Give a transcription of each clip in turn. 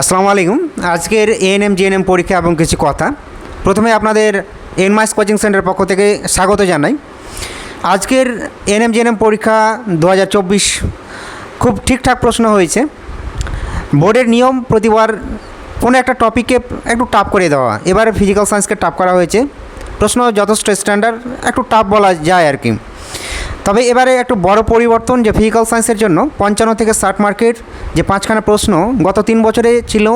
আসসালামু আলাইকুম। আজকের এএনএম জিএনএম পরীক্ষা এবং কিছু কথা। প্রথমে আপনাদের এনমাইস কোচিং সেন্টারের পক্ষ থেকে স্বাগত জানাই। আজকের এএনএম জিএনএম পরীক্ষা দু হাজার চব্বিশ খুব ঠিকঠাক প্রশ্ন হয়েছে। বোর্ডের নিয়ম প্রতিবার কোনো একটা টপিককে একটু টাফ করে দেওয়া। এবারে ফিজিক্যাল সায়েন্সকে টাফ করা হয়েছে। প্রশ্ন যথেষ্ট স্ট্যান্ডার্ড একটু টাফ বলা যায় আর কি। তবে এবারে একটু বড় পরিবর্তন যে ফিজিক্যাল সায়েন্সের জন্য, পঞ্চান্ন থেকে ষাট মার্কের যে পাঁচখানা প্রশ্ন গত তিন বছরে ছিল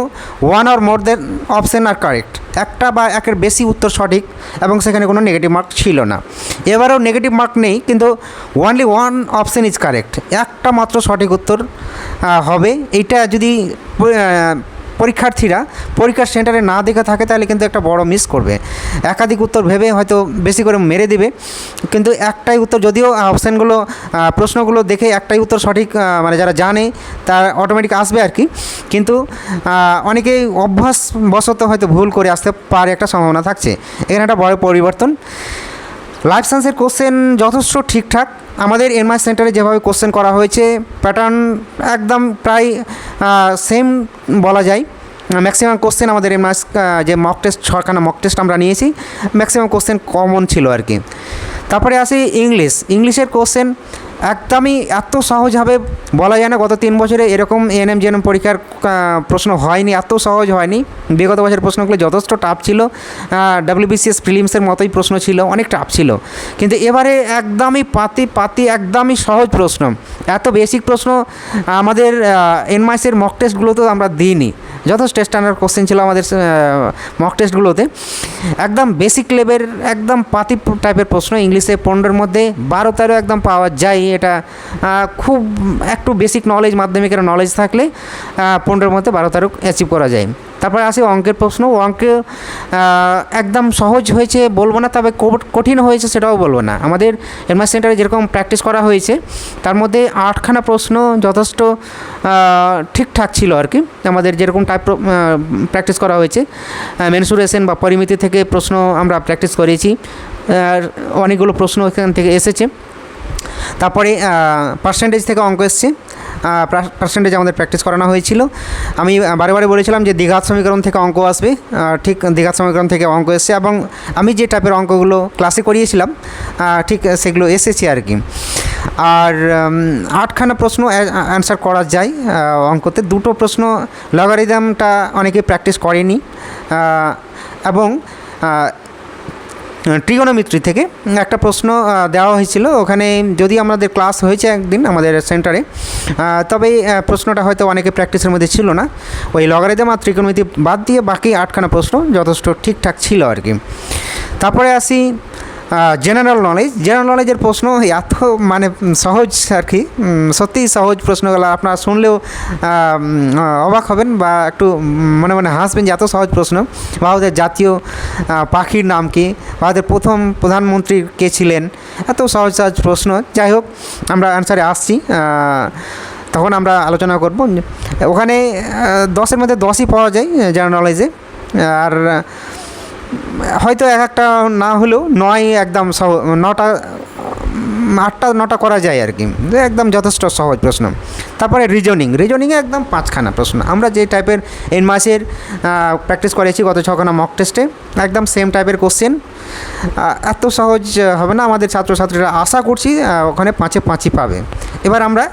one or more than option R correct একটা বা একের বেশি উত্তর সঠিক এবং সেখানে কোনো নেগেটিভ মার্ক ছিল না। এবারেও নেগেটিভ মার্ক নেই, কিন্তু only one option is correct একটা মাত্র সঠিক উত্তর হবে। এইটা যদি পরীক্ষার্থীরা পরীক্ষার সেন্টারে না দেখে থাকে, তাহলে কিন্তু একটা বড় মিস করবে। একাধিক উত্তর ভেবে হয়তো বেশি করে মেরে দিবে। কিন্তু একটাই উত্তর, যদিও অপশানগুলো প্রশ্নগুলো দেখে একটাই উত্তর সঠিক মানে যারা জানে, তার অটোমেটিক আসবে আর কি। কিন্তু অনেকেই অভ্যাসবশত হয়তো ভুল করে আসতে পারে একটা সম্ভাবনা থাকছে। এখানে একটা বড় পরিবর্তন। লাইফ সায়েন্সের কোশ্চেন যথেষ্ট ঠিকঠাক। আমাদের এনমাই সেন্টারে যেভাবে কোশ্চেন করা হয়েছে প্যাটার্ন একদম প্রায় সেম বলা যায়। ম্যাক্সিমাম কোশ্চেন আমাদের এনমাস যে মক টেস্ট ছখানা মক টেস্ট আমরা নিয়েছি ম্যাক্সিমাম কোশ্চেন কমন ছিল আর কি। তারপরে আসি ইংলিশ ইংলিশের কোশ্চেন একদমই এত সহজভাবে বলা যায় না, গত তিন বছরে এরকম এএনএম জিএনএম পরীক্ষার প্রশ্ন হয়নি, এত সহজ হয়নি। বিগত বছরের প্রশ্নগুলো যথেষ্ট টাফ ছিল। ডাব্লিউবিসিএস প্রিলিমসের মতোই প্রশ্ন ছিল, অনেক টাফ ছিল। কিন্তু এবারে একদমই পাতি পাতি একদমই সহজ প্রশ্ন। এত বেসিক প্রশ্ন আমাদের এনমাইসের মক টেস্টগুলোতেও আমরা দিইনি। যথেষ্ট স্ট্যান্ডার্ড কোশ্চেন ছিল আমাদের মক টেস্টগুলোতে একদম বেসিক লেভেল একদম পাতি টাইপের প্রশ্ন, ইংলিশে পনেরোর মধ্যে বারো তেরো একদম পাওয়া যায় এটা। খুব একটু বেসিক নলেজ মাধ্যমিকের নলেজ থাকলে পনেরোর মধ্যে বারো তেরো অ্যাচিভ করা যায়। তারপরে আসি অঙ্কের প্রশ্ন। অঙ্কে একদম সহজ হয়েছে বলব না, তবে কঠিন হয়েছে সেটাও বলব না। আমাদের এমআর সেন্টারে যেরকম প্র্যাকটিস করা হয়েছে, তার মধ্যে আটখানা প্রশ্ন যথেষ্ট ঠিকঠাক ছিল আর কি। আমাদের যেরকম টাইপ প্র্যাকটিস করা হয়েছে মেনসুরেশন বা পরিমিতি থেকে প্রশ্ন আমরা প্র্যাকটিস করেছি অনেকগুলো প্রশ্ন এখান থেকে এসেছে। তারপরে পার্সেন্টেজ থেকে অঙ্ক এসছে। পার্সেন্টেজ আমাদের প্র্যাকটিস করানো হয়েছিল। আমি বারে বারে বলেছিলাম যে দ্বিঘাত সমীকরণ থেকে অঙ্ক আসবে ঠিক দ্বিঘাত সমীকরণ থেকে অঙ্ক এসছে এবং আমি যে টাইপের অঙ্কগুলো ক্লাসে করিয়েছিলাম ঠিক সেগুলো এসেছে আর কি। আর আটখানা প্রশ্ন অ্যান্সার করা যায় অঙ্কতে। দুটো প্রশ্ন লগারিদমটা অনেকে প্র্যাকটিস করেনি এবং ট্রিগোনোমিত্রি থেকে একটা প্রশ্ন দেওয়া হয়েছিল। ওখানে যদি আমাদের ক্লাস হয়েছে একদিন আমাদের সেন্টারে তবে প্রশ্নটা হয়তো অনেকে প্র্যাকটিসের মধ্যে ছিল না। ওই লগারিদম আর ত্রিকোণমিতি বাদ দিয়ে বাকি আটখানা প্রশ্ন যথেষ্ট ঠিকঠাক ছিল আর কি। তারপরে আসি জেনারেল নলেজ জেনারেল নলেজের প্রশ্ন এত মানে সহজ আর কি। সত্যিই সহজ প্রশ্নগুলো আপনারা শুনলেও অবাক হবেন বা একটু মনে মনে হাসবেন যে এত সহজ প্রশ্ন। বা ওদের জাতীয় পাখির নাম কি? ওদের প্রথম প্রধানমন্ত্রী কে ছিলেন? এত সহজ সহজ প্রশ্ন। যাই হোক, আমরা অ্যান্সারে আসছি। তখন আমরা আলোচনা করব। ওখানে দশের মধ্যে দশই পাওয়া যায় জেনারেল নলেজে আর, হয়তো এক একটা না হলেও নয় একদম সহ, নটা আটটা, নটা করা যায় আর কি। একদম যথেষ্ট সহজ প্রশ্ন। তারপরে রিজনিং রিজনিংয়ে একদম পাঁচখানা প্রশ্ন। আমরা যে টাইপের এন মাসের প্র্যাকটিস করেছি গত ছখানা মক টেস্টে একদম সেম টাইপের কোশ্চেন এত সহজ হবে না আমাদের ছাত্রছাত্রীরা আশা করছি ওখানে পাঁচে পাঁচই পাবে। এবার আমরা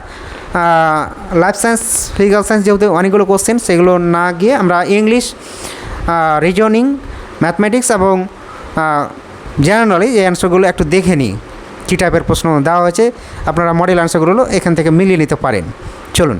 লাইফ সায়েন্স ফিজিক্যাল সায়েন্স যেহেতু অনেকগুলো কোশ্চেন সেগুলো না গিয়ে আমরা ইংলিশ রিজনিং ম্যাথমেটিক্স এবং জেনারেলি এই অ্যান্সারগুলো একটু দেখে নিই। কী টাইপের প্রশ্ন দেওয়া হয়েছে আপনারা মডেল আনসারগুলো এখান থেকে মিলিয়ে নিতে পারেন। চলুন।